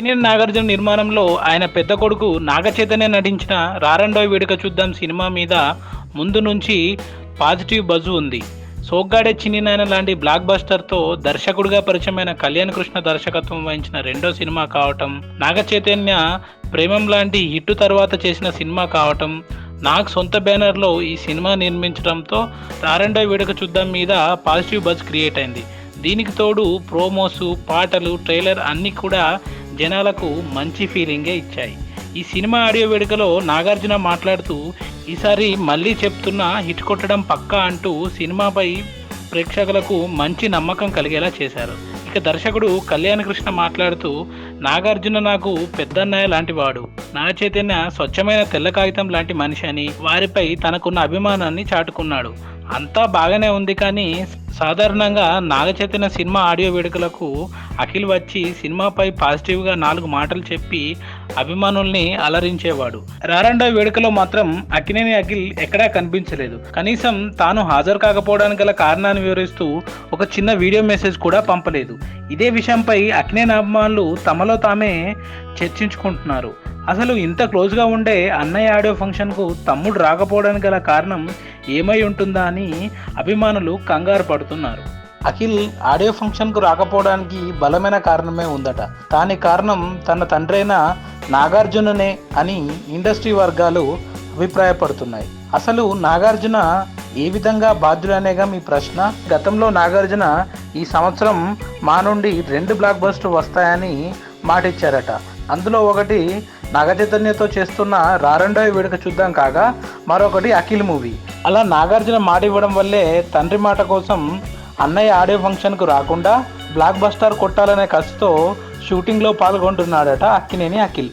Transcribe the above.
అక్కినేని నాగార్జున నిర్మాణంలో ఆయన పెద్ద కొడుకు నాగచైతన్య నటించిన రారండోయ్ వేడుక చూద్దాం సినిమా మీద ముందు నుంచి పాజిటివ్ బజ్ ఉంది. సోగ్గాడే చిన్నినాయన లాంటి బ్లాక్ బస్టర్తో దర్శకుడిగా పరిచయమైన కళ్యాణ్ కృష్ణ దర్శకత్వం వహించిన రెండో సినిమా కావటం నాగచైతన్య ప్రేమం లాంటి హిట్ తర్వాత చేసిన సినిమా కావటం నాకు సొంత బ్యానర్లో ఈ సినిమా నిర్మించడంతో రారండో వేడుక చూద్దాం మీద పాజిటివ్ బజ్ క్రియేట్ అయింది. దీనికి తోడు ప్రోమోసు పాటలు ట్రైలర్ అన్నీ కూడా జనాలకు మంచి ఫీలింగే ఇచ్చాయి. ఈ సినిమా ఆడియో వేడుకలో నాగార్జున మాట్లాడుతూ ఈసారి మళ్ళీ చెప్తున్నా హిట్ కొట్టడం పక్కా అంటూ సినిమాపై ప్రేక్షకులకు మంచి నమ్మకం కలిగేలా చేశారు. ఇక దర్శకుడు కళ్యాణ్ కృష్ణ మాట్లాడుతూ నాగార్జున నాకు పెద్దన్నయ్య లాంటి వాడు నా చైతన్య స్వచ్ఛమైన తెల్ల కాగితం లాంటి మనిషి అని వారిపై తనకున్న అభిమానాన్ని చాటుకున్నాడు. అంతా బాగానే ఉంది కానీ సాధారణంగా నాగచైతన్య సినిమా ఆడియో వేడుకలకు అఖిల్ వచ్చి సినిమాపై పాజిటివ్గా నాలుగు మాటలు చెప్పి అభిమానుల్ని అలరించేవాడు. రారండో వేడుకలో మాత్రం అక్కినేని అఖిల్ ఎక్కడా కనిపించలేదు. కనీసం తాను హాజరు కాకపోవడానికి గల కారణాన్ని వివరిస్తూ ఒక చిన్న వీడియో మెసేజ్ కూడా పంపలేదు. ఇదే విషయంపై అక్కినేని అభిమానులు తమలో తామే చర్చించుకుంటున్నారు. అసలు ఇంత క్లోజ్గా ఉండే అన్నయ్య ఆడియో ఫంక్షన్కు తమ్ముడు రాకపోవడానికి గల కారణం ఏమై ఉంటుందా అని అభిమానులు కంగారు పడుతున్నారు. అఖిల్ ఆడియో ఫంక్షన్కు రాకపోవడానికి బలమైన కారణమే ఉందట. దాని కారణం తన తండ్రైన నాగార్జుననే అని ఇండస్ట్రీ వర్గాలు అభిప్రాయపడుతున్నాయి. అసలు నాగార్జున ఏ విధంగా బాధ్యులనేగా మీ ప్రశ్న? గతంలో నాగార్జున ఈ సంవత్సరం మా నుండి రెండు బ్లాక్ బస్టర్ వస్తాయని మాటిచ్చారట. అందులో ఒకటి నాగచైతన్యతో చేస్తున్న రారండోయ్ వేడుక చూద్దాం కాగా మరొకటి అఖిల్ మూవీ. అలా నాగార్జున మాట ఇవ్వడం వల్లే తండ్రి మాట కోసం అన్నయ్య ఆడియో ఫంక్షన్కు రాకుండా బ్లాక్ బస్టర్ కొట్టాలనే ఖర్చుతో షూటింగ్లో పాల్గొంటున్నాడట అక్కినేని అఖిల్.